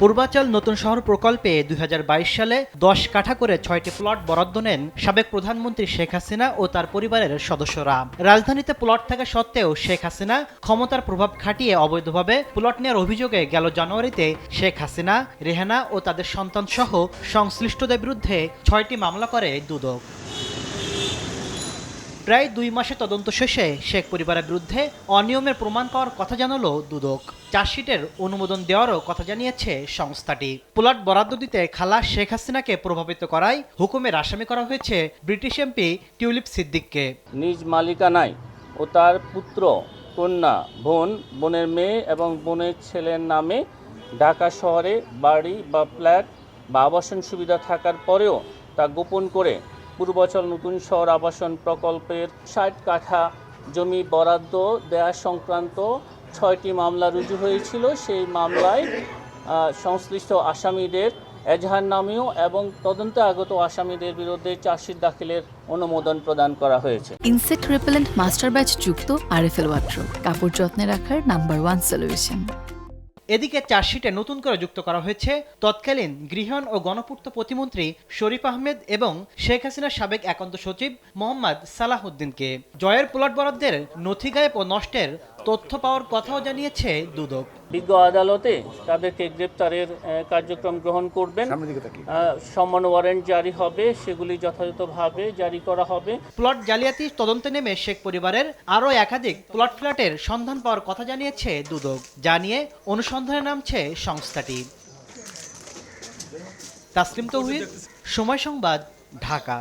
পূর্বাচল নতুন শহর প্রকল্পে দুই হাজার বাইশ সালে দশ কাঠা করে ছয়টি প্লট বরাদ্দ নেন সাবেক প্রধানমন্ত্রী শেখ হাসিনা ও তার পরিবারের সদস্যরা। রাজধানীতে প্লট থাকা সত্ত্বেও শেখ হাসিনা ক্ষমতার প্রভাব খাটিয়ে অবৈধভাবে প্লট নেওয়ার অভিযোগে গেল জানুয়ারিতে শেখ হাসিনা, রেহানা ও তাদের সন্তান সহ সংশ্লিষ্টদের বিরুদ্ধে ছয়টি মামলা করে দুদক। প্রায় দুই মাসে তদন্ত শেষে শেখ পরিবারের বিরুদ্ধে অনিয়মের প্রমাণ পাওয়ার কথা জানালো দুদক। চার্জশিটের অনুমোদন দেওয়ারও কথা জানিয়েছে সংস্থাটি। প্লট বরাদ্দ দিতে খালা শেখ হাসিনাকে প্রভাবিত করায় হুকুমের আসামি করা হয়েছে ব্রিটিশ এমপি টিউলিপ সিদ্দিককে। নিজ মালিকানায় ও তার পুত্র, কন্যা, বোন, বোনের মেয়ে এবং বোনের ছেলের নামে ঢাকা শহরে বাড়ি বা ফ্ল্যাট বা আবাসন সুবিধা থাকার পরেও তা গোপন করে পূর্বাচল নতুন শহর আবাসন প্রকল্পের ষাট কাঠা জমি বরাদ্দ দেয়া সংক্রান্ত ছয়টি মামলা রুজু হয়েছিল। সেই মামলায় সংশ্লিষ্ট আসামিদের এজাহার নামেও এবং তদন্তে আগত আসামিদের বিরুদ্ধে চার্জশিট দাখিলের অনুমোদন প্রদান করা হয়েছে। ইনসেক্ট রিপেলেন্ট মাস্টার ব্যাচ যুক্ত আরএফএল ওয়াট্রো কাপড় যত্নে রাখার নাম্বার ওয়ান সলিউশন। এদিকে চার্জশিটে নতুন করে যুক্ত করা হয়েছে তৎকালীন গৃহণ ও গণপূর্ত প্রতিমন্ত্রী শরীফ আহমেদ এবং শেখ হাসিনার সাবেক একান্ত সচিব মোহাম্মদ সালাহউদ্দিনকে। জয়ের প্লট বরাদ্দের নথি গায়েব ও নষ্টের তথ্য পাওয়ার কথাও জানিয়েছে দুদক। বিজ্ঞ আদালতে তাদেরকে গ্রেপ্তারের কার্যক্রম গ্রহণ করবেন। সম্মান ওয়ারেন্ট জারি হবে সেগুলি যথাযথভাবে জারি করা হবে। প্লট জালিয়াতি তদন্তে নেমে শেখ পরিবারের আরও একাধিক প্লট ফ্ল্যাটের সন্ধান পাওয়ার কথা জানিয়েছে দুদক। জানিয়ে অনুসন্ধানে নামছে সংস্থাটি। তাসলিম তৌহিদ সময় সংবাদ ঢাকা।